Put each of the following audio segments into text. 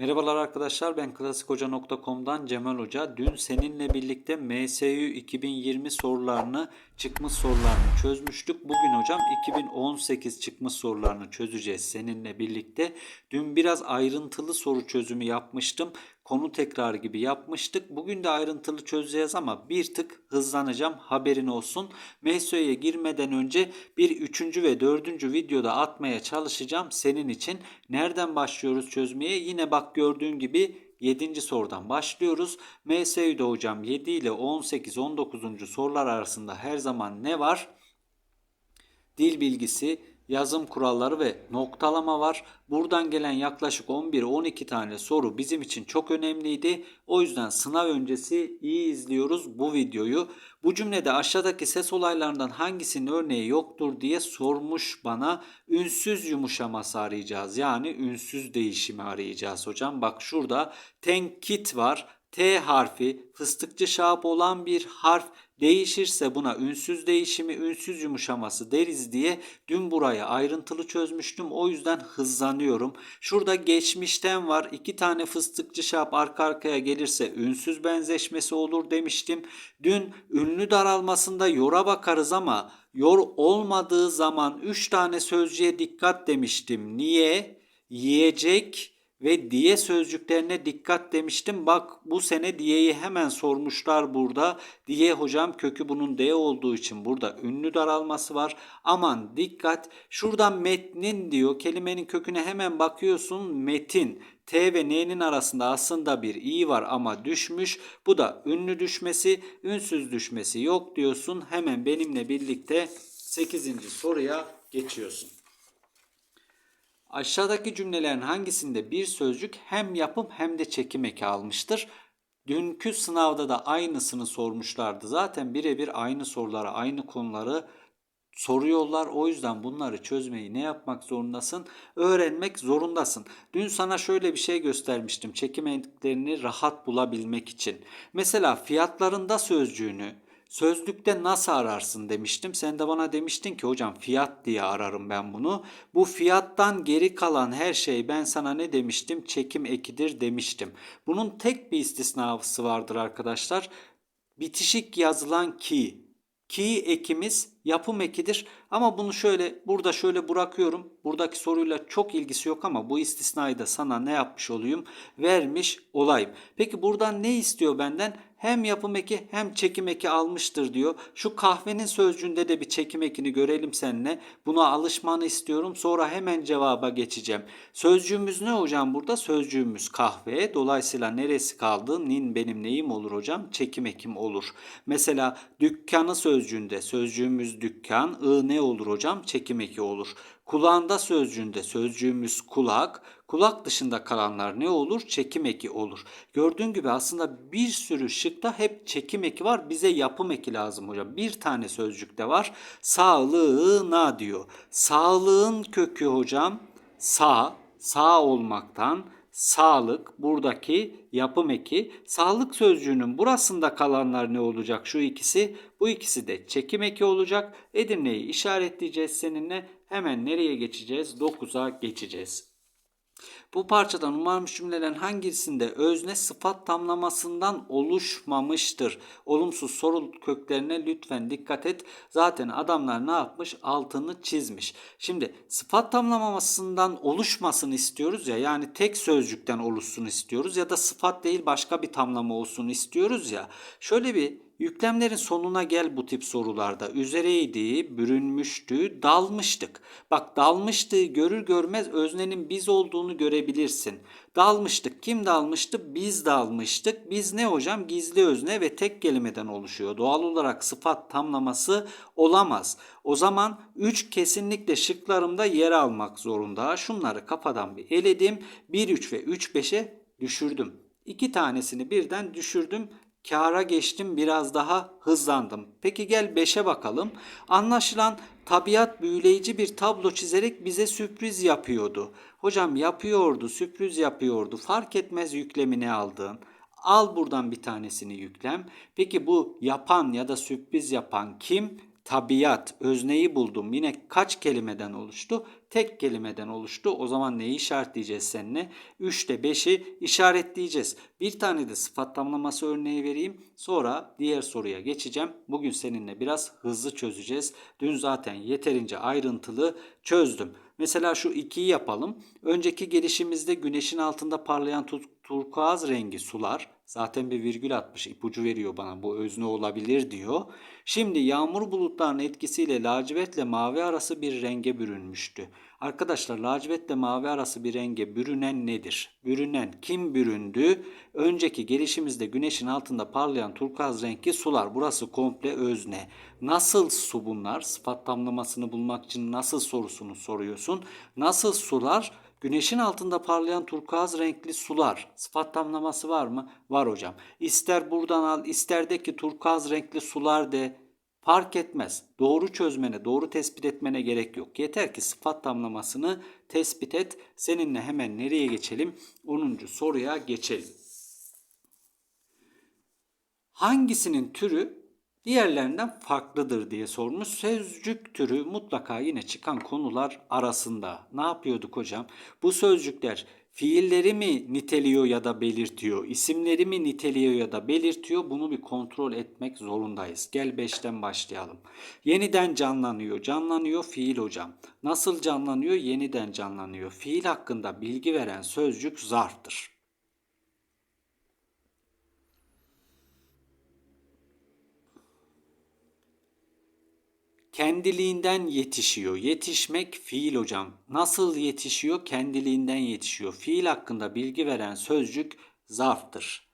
Merhabalar arkadaşlar ben klasikhoca.com'dan Cemal Hoca. Dün seninle birlikte MSU 2020 sorularını, çıkmış sorularını çözmüştük. Bugün hocam 2018 çıkmış sorularını çözeceğiz seninle birlikte. Dün biraz ayrıntılı soru çözümü yapmıştım. Konu tekrar gibi yapmıştık. Bugün de ayrıntılı çözeceğiz ama bir tık hızlanacağım haberin olsun. MSU'ya girmeden önce bir üçüncü ve dördüncü videoda atmaya çalışacağım senin için. Nereden başlıyoruz çözmeye? Yine bak gördüğün gibi 7. sorudan başlıyoruz. MSU'da hocam 7 ile 18 19. sorular arasında her zaman ne var? Dil bilgisi, yazım kuralları ve noktalama var. Buradan gelen yaklaşık 11-12 tane soru bizim için çok önemliydi. O yüzden sınav öncesi iyi izliyoruz bu videoyu. Bu cümlede aşağıdaki ses olaylarından hangisinin örneği yoktur diye sormuş bana. Ünsüz yumuşaması arayacağız. Yani ünsüz değişimi arayacağız hocam. Bak şurada tenkit var. T harfi fıstıkçı şahap olan bir harf değişirse buna ünsüz değişimi, ünsüz yumuşaması deriz diye dün burayı ayrıntılı çözmüştüm. O yüzden hızlanıyorum. Şurada geçmişten var. iki tane fıstıkçı şahap arka arkaya gelirse ünsüz benzeşmesi olur demiştim. Dün ünlü daralmasında yora bakarız ama yor olmadığı zaman 3 tane sözcüğe dikkat demiştim. Niye? Yiyecek, ve diye sözcüklerine dikkat demiştim. Bak bu sene diyeyi hemen sormuşlar burada. Diye hocam kökü bunun D olduğu için burada ünlü daralması var. Aman dikkat. Şuradan metnin diyor. Kelimenin köküne hemen bakıyorsun. Metin. T ve N'nin arasında aslında bir i var ama düşmüş. Bu da ünlü düşmesi, ünsüz düşmesi yok diyorsun. Hemen benimle birlikte 8. soruya geçiyorsun. Aşağıdaki cümlelerin hangisinde bir sözcük hem yapım hem de çekim eki almıştır? Dünkü sınavda da aynısını sormuşlardı. Zaten birebir aynı soruları, aynı konuları soruyorlar. O yüzden bunları çözmeyi ne yapmak zorundasın? Öğrenmek zorundasın. Dün sana şöyle bir şey göstermiştim. Çekim eklerini rahat bulabilmek için. Mesela fiyatlarında sözcüğünü Sözlükte nasıl ararsın demiştim. Sen de bana demiştin ki hocam fiyat diye ararım ben bunu. Bu fiyattan geri kalan her şey ben sana ne demiştim? Çekim ekidir demiştim. Bunun tek bir istisnası vardır arkadaşlar. Bitişik yazılan ki. Ki ekimiz yapım ekidir. Ama bunu şöyle burada şöyle bırakıyorum. Buradaki soruyla çok ilgisi yok ama bu istisnayı da sana ne yapmış olayım? Vermiş olayım. Peki buradan ne istiyor benden? Hem yapım eki hem çekim eki almıştır diyor. Şu kahvenin sözcüğünde de bir çekim ekini görelim seninle. Buna alışmanı istiyorum. Sonra hemen cevaba geçeceğim. Sözcüğümüz ne hocam burada? Sözcüğümüz kahve. Dolayısıyla neresi kaldı? Nin benim neyim olur hocam? Çekim ekim olur. Mesela dükkanı sözcüğünde sözcüğümüz dükkan. I ne olur hocam? Çekim eki olur. Kulağında sözcüğünde sözcüğümüz kulak. Kulak dışında kalanlar ne olur? Çekim eki olur. Gördüğün gibi aslında bir sürü şıkta hep çekim eki var. Bize yapım eki lazım hocam. Bir tane sözcükte var. Sağlığına diyor. Sağlığın kökü hocam sağ, sağ olmaktan sağlık buradaki yapım eki. Sağlık sözcüğünün burasında kalanlar ne olacak? Şu ikisi. Bu ikisi de çekim eki olacak. Edirne'yi işaretleyeceğiz seninle. Hemen nereye geçeceğiz? 9'a geçeceğiz. Bu parçadan umarmış cümlelerin hangisinde özne sıfat tamlamasından oluşmamıştır? Olumsuz soru köklerine lütfen dikkat et. Zaten adamlar ne yapmış? Altını çizmiş. Şimdi sıfat tamlamasından oluşmasını istiyoruz ya yani tek sözcükten oluşsun istiyoruz ya da sıfat değil başka bir tamlama olsun istiyoruz ya. Şöyle bir Yüklemlerin sonuna gel bu tip sorularda. Üzereydi, bürünmüştü, dalmıştık. Bak dalmıştığı görür görmez öznenin biz olduğunu görebilirsin. Dalmıştık. Kim dalmıştı? Biz dalmıştık. Biz ne hocam? Gizli özne ve tek kelimeden oluşuyor. Doğal olarak sıfat tamlaması olamaz. O zaman 3 kesinlikle şıklarımda yer almak zorunda. Şunları kafadan bir eledim. 1, 3 ve 3, 5'e düşürdüm. İki tanesini birden düşürdüm. Kâra geçtim biraz daha hızlandım. Peki gel 5'e bakalım. Anlaşılan tabiat büyüleyici bir tablo çizerek bize sürpriz yapıyordu. Hocam yapıyordu, sürpriz yapıyordu. Fark etmez yüklemini aldın. Al buradan bir tanesini yüklem. Peki bu yapan ya da sürpriz yapan kim? Tabiat, özneyi buldum. Yine kaç kelimeden oluştu? Tek kelimeden oluştu. O zaman neyi işaretleyeceğiz seninle? 3 ile 5'i işaretleyeceğiz. Bir tane de sıfat tamlaması örneği vereyim. Sonra diğer soruya geçeceğim. Bugün seninle biraz hızlı çözeceğiz. Dün zaten yeterince ayrıntılı çözdüm. Mesela şu 2'yi yapalım. Önceki gelişimizde güneşin altında parlayan tu- turkuaz rengi sular. Zaten bir virgül atmış ipucu veriyor bana bu özne olabilir diyor. Şimdi yağmur bulutlarının etkisiyle lacivertle mavi arası bir renge bürünmüştü. Arkadaşlar lacivertle mavi arası bir renge bürünen nedir? Bürünen kim büründü? Önceki gelişimizde güneşin altında parlayan turkuaz renkli sular. Burası komple özne. Nasıl su bunlar? Sıfat tamlamasını bulmak için nasıl sorusunu soruyorsun. Nasıl sular? Güneşin altında parlayan turkuaz renkli sular. Sıfat tamlaması var mı? Var hocam. İster buradan al, ister de ki turkuaz renkli sular de fark etmez. Doğru çözmene, doğru tespit etmene gerek yok. Yeter ki sıfat tamlamasını tespit et. Seninle hemen nereye geçelim? 10. soruya geçelim. Hangisinin türü diğerlerinden farklıdır diye sormuş. Sözcük türü mutlaka yine çıkan konular arasında. Ne yapıyorduk hocam? Bu sözcükler fiilleri mi niteliyor ya da belirtiyor? İsimleri mi niteliyor ya da belirtiyor? Bunu bir kontrol etmek zorundayız. Gel 5'ten başlayalım. Yeniden canlanıyor. Canlanıyor fiil hocam. Nasıl canlanıyor? Yeniden canlanıyor. Fiil hakkında bilgi veren sözcük zarftır. Kendiliğinden yetişiyor. Yetişmek fiil hocam. Nasıl yetişiyor? Kendiliğinden yetişiyor. Fiil hakkında bilgi veren sözcük zarftır.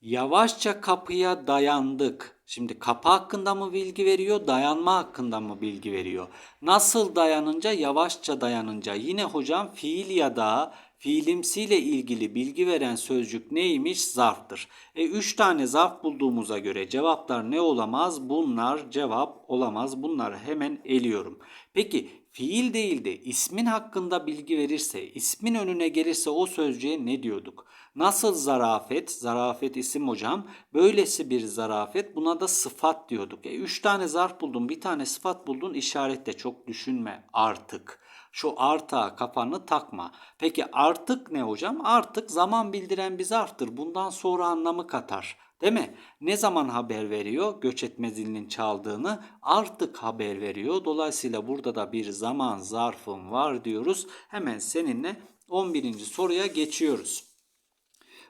Yavaşça kapıya dayandık. Şimdi kapı hakkında mı bilgi veriyor, dayanma hakkında mı bilgi veriyor? Nasıl dayanınca, yavaşça dayanınca. Yine hocam fiil ya da fiilimsiyle ilgili bilgi veren sözcük neymiş? Zarftır. E 3 tane zarf bulduğumuza göre cevaplar ne olamaz? Bunlar cevap olamaz. Bunları hemen eliyorum. Peki fiil değil de ismin hakkında bilgi verirse, ismin önüne gelirse o sözcüğe ne diyorduk? Nasıl zarafet? Zarafet isim hocam. Böylesi bir zarafet buna da sıfat diyorduk. E, üç tane zarf buldun, bir tane sıfat buldun işaretle çok düşünme artık. Şu arta kafanı takma. Peki artık ne hocam? Artık zaman bildiren bir zarftır. Bundan sonra anlamı katar. Değil mi? Ne zaman haber veriyor? Göç etme zilinin çaldığını artık haber veriyor. Dolayısıyla burada da bir zaman zarfım var diyoruz. Hemen seninle 11. soruya geçiyoruz.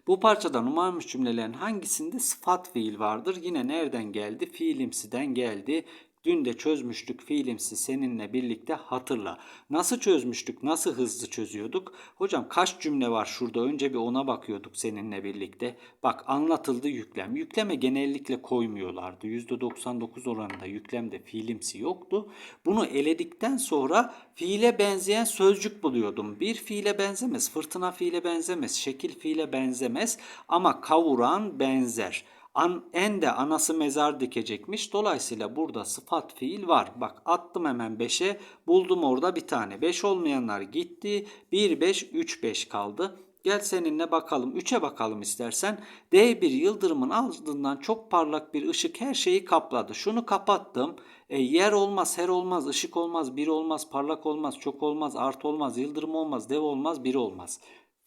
Bu parçada numaralanmış cümlelerin hangisinde sıfat fiil vardır? Yine nereden geldi? Fiilimsiden geldi. Dün de çözmüştük fiilimsi seninle birlikte hatırla. Nasıl çözmüştük? Nasıl hızlı çözüyorduk? Hocam kaç cümle var şurada? Önce bir ona bakıyorduk seninle birlikte. Bak anlatıldı yüklem. Yükleme genellikle koymuyorlardı. %99 oranında yüklemde fiilimsi yoktu. Bunu eledikten sonra fiile benzeyen sözcük buluyordum. Bir fiile benzemez, fırtına fiile benzemez, şekil fiile benzemez ama kavuran benzer. An, en de anası mezar dikecekmiş. Dolayısıyla burada sıfat fiil var. Bak attım hemen 5'e. Buldum orada bir tane. 5 olmayanlar gitti. 1, 5, 3, 5 kaldı. Gel seninle bakalım. 3'e bakalım istersen. D1 yıldırımın ardından çok parlak bir ışık her şeyi kapladı. Şunu kapattım. E, yer olmaz, her olmaz, ışık olmaz, bir olmaz, parlak olmaz, çok olmaz, art olmaz, yıldırım olmaz, dev olmaz, bir olmaz.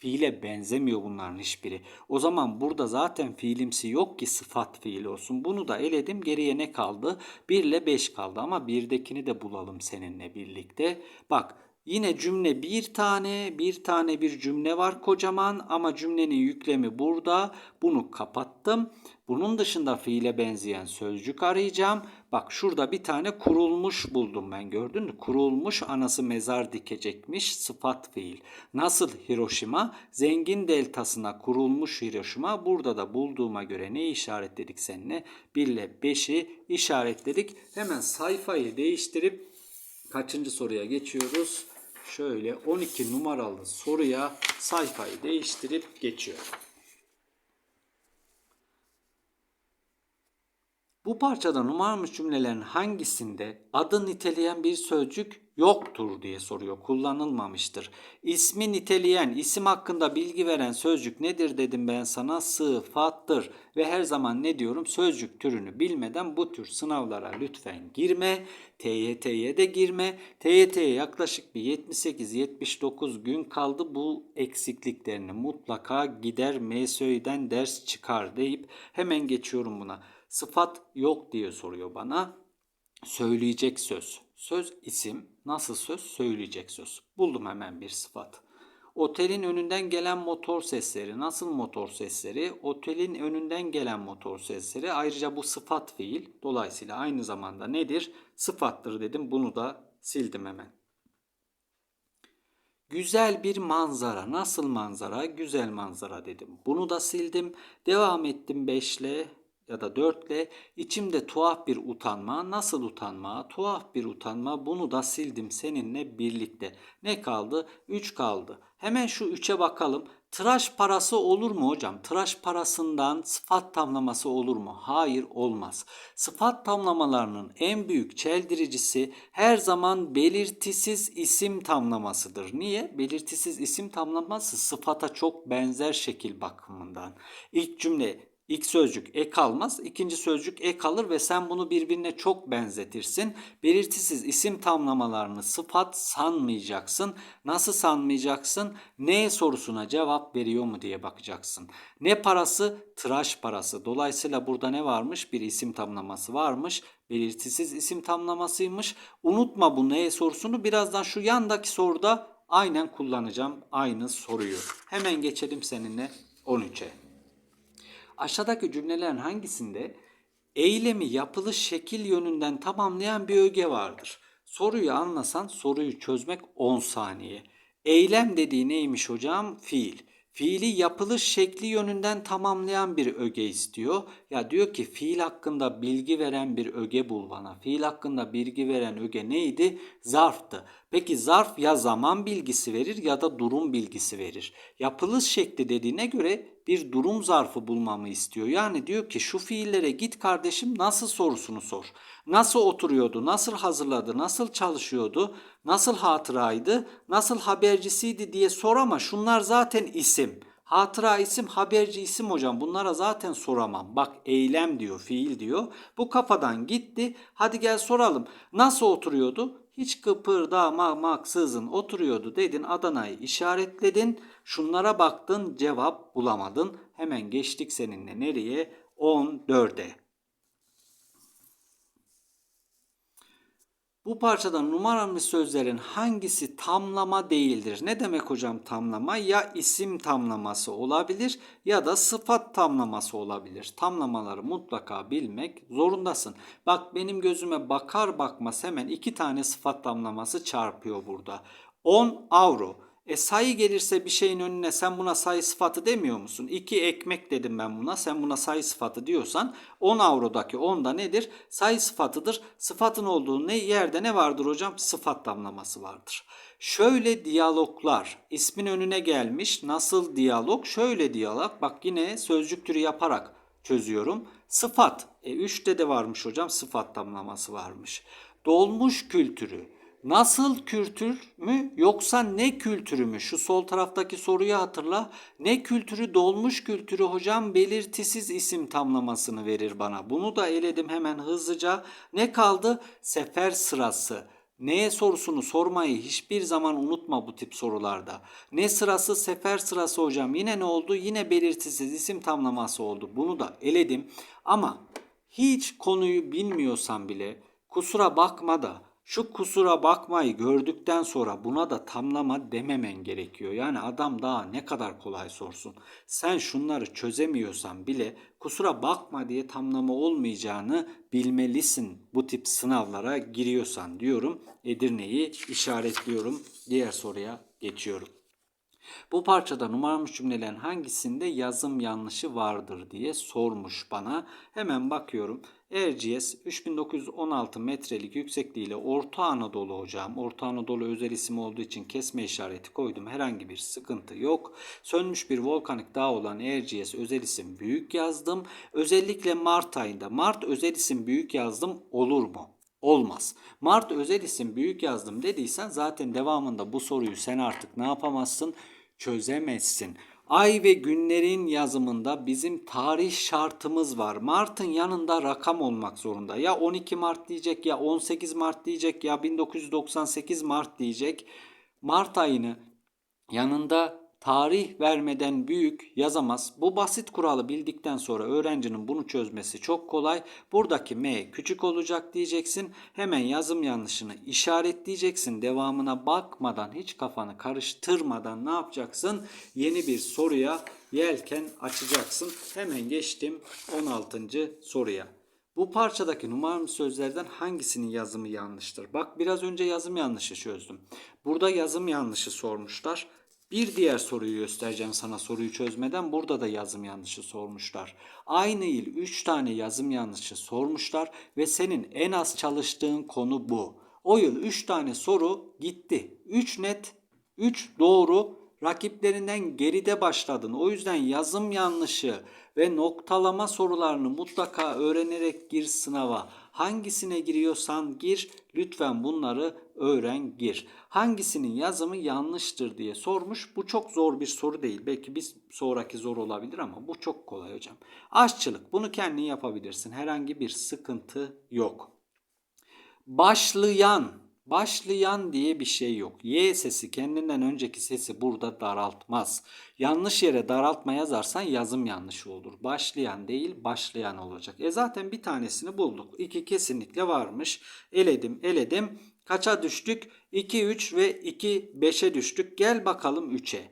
Fiile benzemiyor bunların hiçbiri. O zaman burada zaten fiilimsi yok ki sıfat fiil olsun. Bunu da eledim. Geriye ne kaldı? 1 ile 5 kaldı ama 1'dekini de bulalım seninle birlikte. Bak Yine cümle bir tane, bir tane bir cümle var kocaman ama cümlenin yüklemi burada. Bunu kapattım. Bunun dışında fiile benzeyen sözcük arayacağım. Bak şurada bir tane kurulmuş buldum ben gördün mü? Kurulmuş anası mezar dikecekmiş sıfat fiil. Nasıl Hiroşima? Zengin deltasına kurulmuş Hiroşima. Burada da bulduğuma göre ne işaretledik seninle? 1 ile 5'i işaretledik. Hemen sayfayı değiştirip kaçıncı soruya geçiyoruz? Şöyle 12 numaralı soruya sayfayı değiştirip geçiyorum. Bu parçada numaralanmış cümlelerin hangisinde adı niteleyen bir sözcük yoktur diye soruyor. Kullanılmamıştır. İsmi niteleyen, isim hakkında bilgi veren sözcük nedir dedim ben sana? Sıfattır. Ve her zaman ne diyorum? Sözcük türünü bilmeden bu tür sınavlara lütfen girme. TYT'ye de girme. TYT'ye yaklaşık bir 78-79 gün kaldı. Bu eksikliklerini mutlaka gider MSÖ'den ders çıkar deyip hemen geçiyorum buna. Sıfat yok diye soruyor bana. Söyleyecek söz. Söz isim. Nasıl söz? Söyleyecek söz. Buldum hemen bir sıfat. Otelin önünden gelen motor sesleri. Nasıl motor sesleri? Otelin önünden gelen motor sesleri. Ayrıca bu sıfat fiil. Dolayısıyla aynı zamanda nedir? Sıfattır dedim. Bunu da sildim hemen. Güzel bir manzara. Nasıl manzara? Güzel manzara dedim. Bunu da sildim. Devam ettim 5 ile ya da 4 ile. İçimde tuhaf bir utanma. Nasıl utanma? Tuhaf bir utanma. Bunu da sildim seninle birlikte. Ne kaldı? 3 kaldı. Hemen şu 3'e bakalım. Tıraş parası olur mu hocam? Tıraş parasından sıfat tamlaması olur mu? Hayır olmaz. Sıfat tamlamalarının en büyük çeldiricisi her zaman belirtisiz isim tamlamasıdır. Niye? Belirtisiz isim tamlaması sıfata çok benzer şekil bakımından. İlk cümle İlk sözcük ek almaz, ikinci sözcük ek alır ve sen bunu birbirine çok benzetirsin. Belirtisiz isim tamlamalarını sıfat sanmayacaksın. Nasıl sanmayacaksın? Ne sorusuna cevap veriyor mu diye bakacaksın. Ne parası? Tıraş parası. Dolayısıyla burada ne varmış? Bir isim tamlaması varmış. Belirtisiz isim tamlamasıymış. Unutma bu ne sorusunu birazdan şu yandaki soruda aynen kullanacağım. Aynı soruyu. Hemen geçelim seninle 13'e. Aşağıdaki cümlelerin hangisinde eylemi yapılış şekil yönünden tamamlayan bir öge vardır? Soruyu anlasan soruyu çözmek 10 saniye. Eylem dediği neymiş hocam? Fiil. Fiili yapılış şekli yönünden tamamlayan bir öge istiyor. Ya diyor ki fiil hakkında bilgi veren bir öge bul bana. Fiil hakkında bilgi veren öge neydi? Zarftı. Peki zarf ya zaman bilgisi verir ya da durum bilgisi verir. Yapılış şekli dediğine göre bir durum zarfı bulmamı istiyor. Yani diyor ki şu fiillere git kardeşim nasıl sorusunu sor. Nasıl oturuyordu, nasıl hazırladı, nasıl çalışıyordu, nasıl hatıraydı, nasıl habercisiydi diye sor ama şunlar zaten isim. Hatıra isim, haberci isim hocam. Bunlara zaten soramam. Bak eylem diyor, fiil diyor. Bu kafadan gitti. Hadi gel soralım. Nasıl oturuyordu? Hiç kıpırdamaksızın oturuyordu dedin. Adana'yı işaretledin. Şunlara baktın cevap bulamadın. Hemen geçtik seninle nereye? 14'e. Bu parçada numaralı sözlerin hangisi tamlama değildir? Ne demek hocam tamlama? Ya isim tamlaması olabilir ya da sıfat tamlaması olabilir. Tamlamaları mutlaka bilmek zorundasın. Bak benim gözüme bakar bakmaz hemen iki tane sıfat tamlaması çarpıyor burada. 10 avro. E sayı gelirse bir şeyin önüne sen buna sayı sıfatı demiyor musun? 2 ekmek dedim ben buna. Sen buna sayı sıfatı diyorsan 10 avrodaki 10 da nedir? Sayı sıfatıdır. Sıfatın olduğu ne yerde ne vardır hocam? Sıfat damlaması vardır. Şöyle diyaloglar ismin önüne gelmiş. Nasıl diyalog? Şöyle diyalog. Bak yine sözcük türü yaparak çözüyorum. Sıfat. E 3'te de varmış hocam sıfat damlaması varmış. Dolmuş kültürü. Nasıl kültür mü yoksa ne kültürü mü? Şu sol taraftaki soruyu hatırla. Ne kültürü dolmuş kültürü hocam belirtisiz isim tamlamasını verir bana. Bunu da eledim hemen hızlıca. Ne kaldı? Sefer sırası. Neye sorusunu sormayı hiçbir zaman unutma bu tip sorularda. Ne sırası? Sefer sırası hocam. Yine ne oldu? Yine belirtisiz isim tamlaması oldu. Bunu da eledim. Ama hiç konuyu bilmiyorsan bile kusura bakma da şu kusura bakmayı gördükten sonra buna da tamlama dememen gerekiyor. Yani adam daha ne kadar kolay sorsun. Sen şunları çözemiyorsan bile kusura bakma diye tamlama olmayacağını bilmelisin bu tip sınavlara giriyorsan diyorum. Edirne'yi işaretliyorum. Diğer soruya geçiyorum. Bu parçada numaramış cümlelerin hangisinde yazım yanlışı vardır diye sormuş bana. Hemen bakıyorum. Erciyes 3916 metrelik yüksekliğiyle Orta Anadolu hocam. Orta Anadolu özel isim olduğu için kesme işareti koydum. Herhangi bir sıkıntı yok. Sönmüş bir volkanik dağ olan Erciyes özel isim büyük yazdım. Özellikle Mart ayında Mart özel isim büyük yazdım olur mu? Olmaz. Mart özel isim büyük yazdım dediysen zaten devamında bu soruyu sen artık ne yapamazsın? Çözemezsin. Ay ve günlerin yazımında bizim tarih şartımız var. Mart'ın yanında rakam olmak zorunda. Ya 12 Mart diyecek ya 18 Mart diyecek ya 1998 Mart diyecek. Mart ayını yanında tarih vermeden büyük yazamaz. Bu basit kuralı bildikten sonra öğrencinin bunu çözmesi çok kolay. Buradaki M küçük olacak diyeceksin. Hemen yazım yanlışını işaretleyeceksin. Devamına bakmadan hiç kafanı karıştırmadan ne yapacaksın? Yeni bir soruya yelken açacaksın. Hemen geçtim 16. soruya. Bu parçadaki numaralı sözlerden hangisinin yazımı yanlıştır? Bak biraz önce yazım yanlışı çözdüm. Burada yazım yanlışı sormuşlar. Bir diğer soruyu göstereceğim sana soruyu çözmeden. Burada da yazım yanlışı sormuşlar. Aynı yıl 3 tane yazım yanlışı sormuşlar ve senin en az çalıştığın konu bu. O yıl 3 tane soru gitti. 3 net, 3 doğru. Rakiplerinden geride başladın. O yüzden yazım yanlışı ve noktalama sorularını mutlaka öğrenerek gir sınava. Hangisine giriyorsan gir. Lütfen bunları öğren gir. Hangisinin yazımı yanlıştır diye sormuş. Bu çok zor bir soru değil. Belki bir sonraki zor olabilir ama bu çok kolay hocam. Aşçılık bunu kendin yapabilirsin. Herhangi bir sıkıntı yok. Başlayan, başlayan diye bir şey yok. Y sesi kendinden önceki sesi burada daraltmaz. Yanlış yere daraltma yazarsan yazım yanlışı olur. Başlayan değil başlayan olacak. E zaten bir tanesini bulduk. İki kesinlikle varmış. Eledim eledim. Kaça düştük? 2, 3 ve 2, 5'e düştük. Gel bakalım 3'e.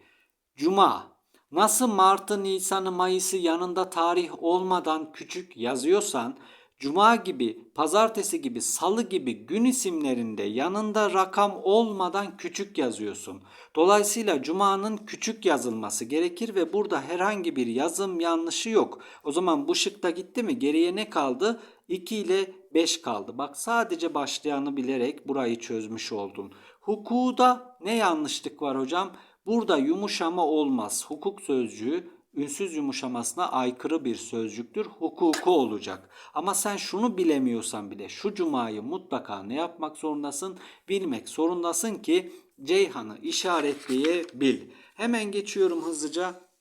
Cuma. Nasıl Mart'ı, Nisan'ı, Mayıs'ı yanında tarih olmadan küçük yazıyorsan Cuma gibi, pazartesi gibi, salı gibi gün isimlerinde yanında rakam olmadan küçük yazıyorsun. Dolayısıyla cumanın küçük yazılması gerekir ve burada herhangi bir yazım yanlışı yok. O zaman bu şıkta gitti mi? Geriye ne kaldı? 2 ile 5 kaldı. Bak sadece başlayanı bilerek burayı çözmüş oldun. Hukuda ne yanlışlık var hocam? Burada yumuşama olmaz. Hukuk sözcüğü ünsüz yumuşamasına aykırı bir sözcüktür. Hukuku olacak. Ama sen şunu bilemiyorsan bile şu cumayı mutlaka ne yapmak zorundasın? Bilmek zorundasın ki Ceyhan'ı işaretleyebil. Hemen geçiyorum hızlıca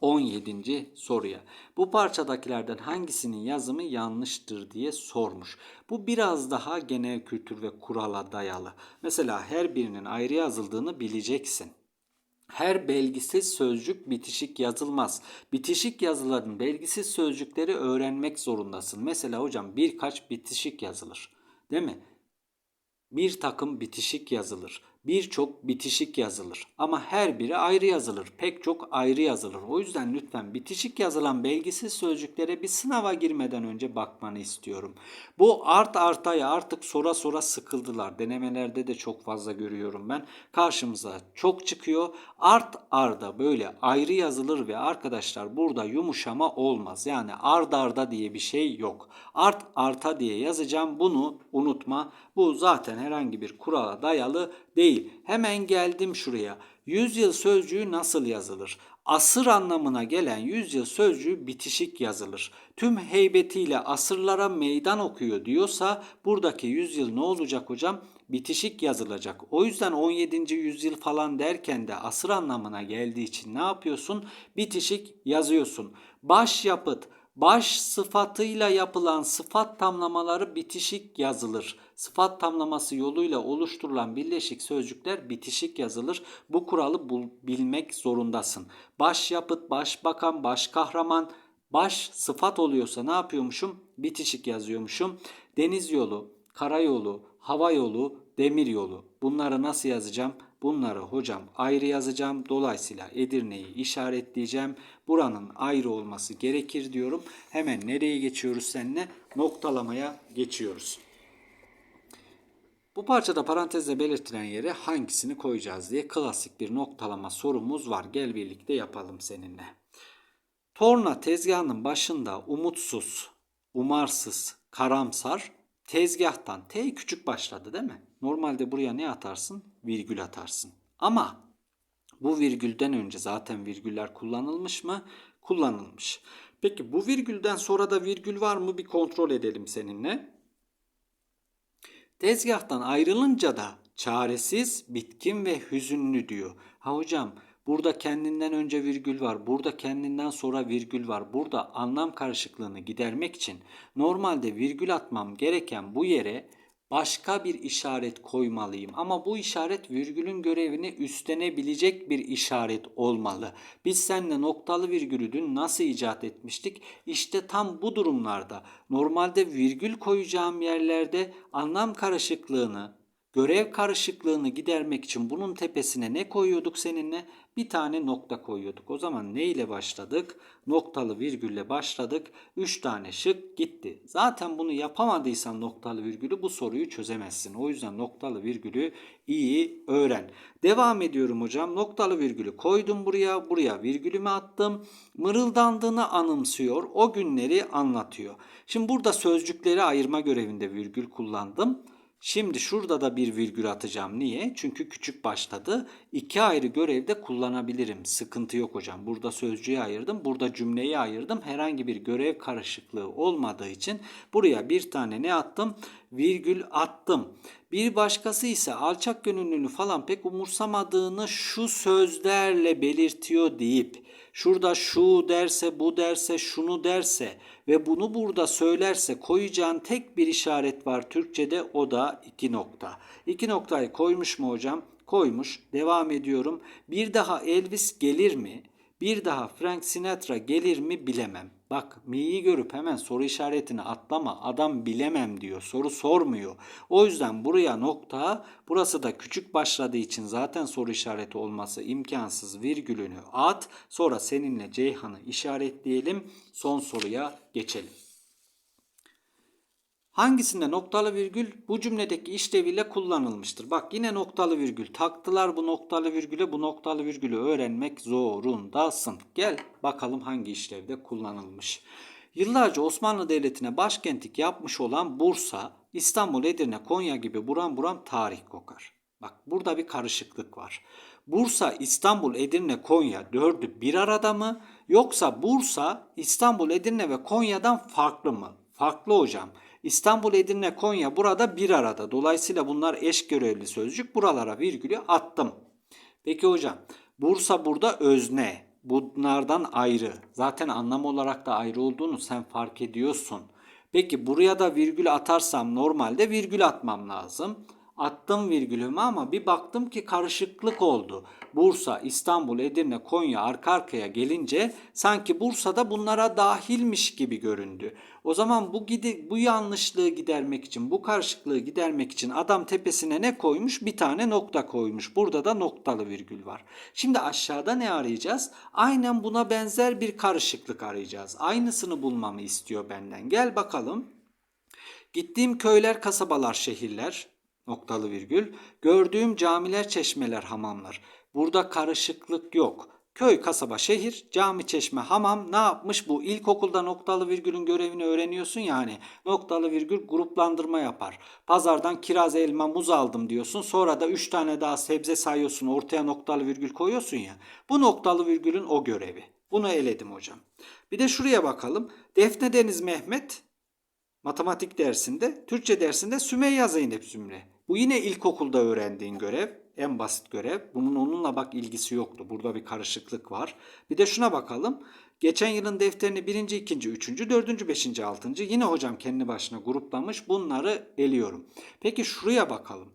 17. soruya. Bu parçadakilerden hangisinin yazımı yanlıştır diye sormuş. Bu biraz daha genel kültür ve kurala dayalı. Mesela her birinin ayrı yazıldığını bileceksin. Her belgisiz sözcük bitişik yazılmaz. Bitişik yazıların belgisiz sözcükleri öğrenmek zorundasın. Mesela hocam birkaç bitişik yazılır. Değil mi? Bir takım bitişik yazılır. Birçok bitişik yazılır. Ama her biri ayrı yazılır. Pek çok ayrı yazılır. O yüzden lütfen bitişik yazılan belgisiz sözcüklere bir sınava girmeden önce bakmanı istiyorum. Bu art artaya artık sora sora sıkıldılar. Denemelerde de çok fazla görüyorum ben. Karşımıza çok çıkıyor. Art arda böyle ayrı yazılır ve arkadaşlar burada yumuşama olmaz. Yani ard arda diye bir şey yok. Art arta diye yazacağım. Bunu unutma. Bu zaten herhangi bir kurala dayalı değil. Hemen geldim şuraya. Yüzyıl sözcüğü nasıl yazılır? Asır anlamına gelen yüzyıl sözcüğü bitişik yazılır. Tüm heybetiyle asırlara meydan okuyor diyorsa buradaki yüzyıl ne olacak hocam? Bitişik yazılacak. O yüzden 17. yüzyıl falan derken de asır anlamına geldiği için ne yapıyorsun? Bitişik yazıyorsun. Başyapıt, baş sıfatıyla yapılan sıfat tamlamaları bitişik yazılır. Sıfat tamlaması yoluyla oluşturulan birleşik sözcükler bitişik yazılır. Bu kuralı bul, bilmek zorundasın. Başyapıt, başbakan, başkahraman, baş sıfat oluyorsa ne yapıyormuşum? Bitişik yazıyormuşum. Deniz yolu, karayolu, hava yolu, demir yolu. Bunları nasıl yazacağım? Bunları hocam ayrı yazacağım. Dolayısıyla Edirne'yi işaretleyeceğim. Buranın ayrı olması gerekir diyorum. Hemen nereye geçiyoruz seninle? Noktalamaya geçiyoruz. Bu parçada parantezle belirtilen yere hangisini koyacağız diye klasik bir noktalama sorumuz var. Gel birlikte yapalım seninle. Torna tezgahının başında umutsuz, umarsız, karamsar, tezgahtan T küçük başladı değil mi? Normalde buraya ne atarsın? Virgül atarsın. Ama bu virgülden önce zaten virgüller kullanılmış mı? Kullanılmış. Peki bu virgülden sonra da virgül var mı bir kontrol edelim seninle. Tezgahtan ayrılınca da çaresiz, bitkin ve hüzünlü diyor. Ha hocam burada kendinden önce virgül var. Burada kendinden sonra virgül var. Burada anlam karışıklığını gidermek için normalde virgül atmam gereken bu yere başka bir işaret koymalıyım. Ama bu işaret virgülün görevini üstlenebilecek bir işaret olmalı. Biz seninle noktalı virgülü dün nasıl icat etmiştik? İşte tam bu durumlarda normalde virgül koyacağım yerlerde anlam karışıklığını, görev karışıklığını gidermek için bunun tepesine ne koyuyorduk seninle? Bir tane nokta koyuyorduk. O zaman ne ile başladık? Noktalı virgülle başladık. 3 tane şık gitti. Zaten bunu yapamadıysan noktalı virgülü bu soruyu çözemezsin. O yüzden noktalı virgülü iyi öğren. Devam ediyorum hocam. Noktalı virgülü koydum buraya. Buraya virgülümü attım. Mırıldandığını anımsıyor. O günleri anlatıyor. Şimdi burada sözcükleri ayırma görevinde virgül kullandım. Şimdi şurada da bir virgül atacağım. Niye? Çünkü küçük başladı. İki ayrı görevde kullanabilirim. Sıkıntı yok hocam. Burada sözcüğü ayırdım. Burada cümleyi ayırdım. Herhangi bir görev karışıklığı olmadığı için buraya bir tane ne attım? Virgül attım. Bir başkası ise alçak gönüllülüğünü falan pek umursamadığını şu sözlerle belirtiyor deyip şurada şu derse bu derse şunu derse ve bunu burada söylerse koyacağın tek bir işaret var Türkçe'de o da iki nokta. İki noktayı koymuş mu hocam? Koymuş. Devam ediyorum. Bir daha Elvis gelir mi? Bir daha Frank Sinatra gelir mi bilemem. Bak mi'yi görüp hemen soru işaretini atlama. Adam bilemem diyor. Soru sormuyor. O yüzden buraya nokta, burası da küçük başladığı için zaten soru işareti olması imkansız virgülünü at. Sonra seninle Ceyhan'ı işaretleyelim. Son soruya geçelim. Hangisinde noktalı virgül bu cümledeki işleviyle kullanılmıştır? Bak yine noktalı virgül taktılar bu noktalı virgüle bu noktalı virgülü öğrenmek zorundasın. Gel bakalım hangi işlevde kullanılmış. Yıllarca Osmanlı Devleti'ne başkentlik yapmış olan Bursa, İstanbul, Edirne, Konya gibi buram buram tarih kokar. Bak burada bir karışıklık var. Bursa, İstanbul, Edirne, Konya dördü bir arada mı? Yoksa Bursa, İstanbul, Edirne ve Konya'dan farklı mı? Farklı hocam. İstanbul, Edirne, Konya burada bir arada. Dolayısıyla bunlar eş görevli sözcük. Buralara virgülü attım. Peki hocam Bursa burada özne. Bunlardan ayrı. Zaten anlam olarak da ayrı olduğunu sen fark ediyorsun. Peki buraya da virgül atarsam normalde virgül atmam lazım. Attım virgülümü ama bir baktım ki karışıklık oldu. Bursa, İstanbul, Edirne, Konya arka arkaya gelince sanki Bursa'da bunlara dahilmiş gibi göründü. O zaman bu gidi, bu yanlışlığı gidermek için, bu karışıklığı gidermek için adam tepesine ne koymuş? Bir tane nokta koymuş. Burada da noktalı virgül var. Şimdi aşağıda ne arayacağız? Aynen buna benzer bir karışıklık arayacağız. Aynısını bulmamı istiyor benden. Gel bakalım. Gittiğim köyler, kasabalar, şehirler, noktalı virgül. Gördüğüm camiler, çeşmeler, hamamlar. Burada karışıklık yok. Köy, kasaba, şehir, cami, çeşme, hamam ne yapmış? Bu ilkokulda noktalı virgülün görevini öğreniyorsun yani. Noktalı virgül gruplandırma yapar. Pazardan kiraz, elma, muz aldım diyorsun. Sonra da 3 tane daha sebze sayıyorsun. Ortaya noktalı virgül koyuyorsun ya. Bu noktalı virgülün o görevi. Bunu eledim hocam. Bir de şuraya bakalım. Defne Deniz Mehmet matematik dersinde, Türkçe dersinde Sümeyye Zeynep Zümre. Bu yine ilkokulda öğrendiğin görev. En basit görev. Bunun onunla bak ilgisi yoktu. Burada bir karışıklık var. Bir de şuna bakalım. Geçen yılın defterini birinci, ikinci, üçüncü, dördüncü, beşinci, altıncı yine hocam kendi başına gruplamış. Bunları eliyorum. Peki şuraya bakalım.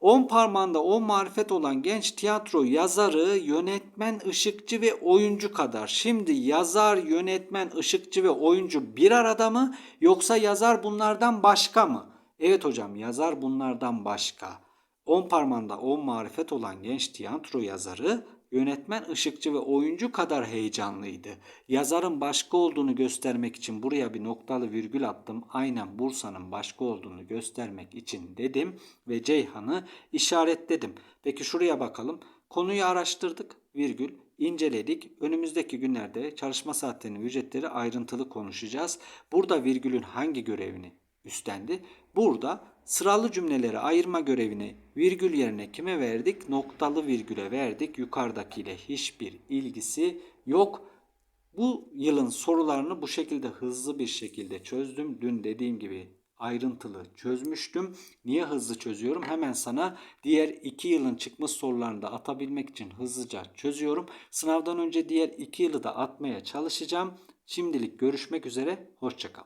On parmağında on marifet olan genç tiyatro yazarı, yönetmen, ışıkçı ve oyuncu kadar. Şimdi yazar, yönetmen, ışıkçı ve oyuncu bir arada mı yoksa yazar bunlardan başka mı? Evet hocam yazar bunlardan başka. On parmağında on marifet olan genç tiyatro yazarı, yönetmen, ışıkçı ve oyuncu kadar heyecanlıydı. Yazarın başka olduğunu göstermek için buraya bir noktalı virgül attım. Aynen Bursa'nın başka olduğunu göstermek için dedim ve Ceyhan'ı işaretledim. Peki şuraya bakalım. Konuyu araştırdık, virgül, inceledik. Önümüzdeki günlerde çalışma saatlerinin ücretleri ayrıntılı konuşacağız. Burada virgülün hangi görevini üstlendi. Burada sıralı cümleleri ayırma görevini virgül yerine kime verdik? Noktalı virgüle verdik. Yukarıdakiyle hiçbir ilgisi yok. Bu yılın sorularını bu şekilde hızlı bir şekilde çözdüm. Dün dediğim gibi ayrıntılı çözmüştüm. Niye hızlı çözüyorum? Hemen sana diğer iki yılın çıkmış sorularını da atabilmek için hızlıca çözüyorum. Sınavdan önce diğer iki yılı da atmaya çalışacağım. Şimdilik görüşmek üzere. Hoşçakal.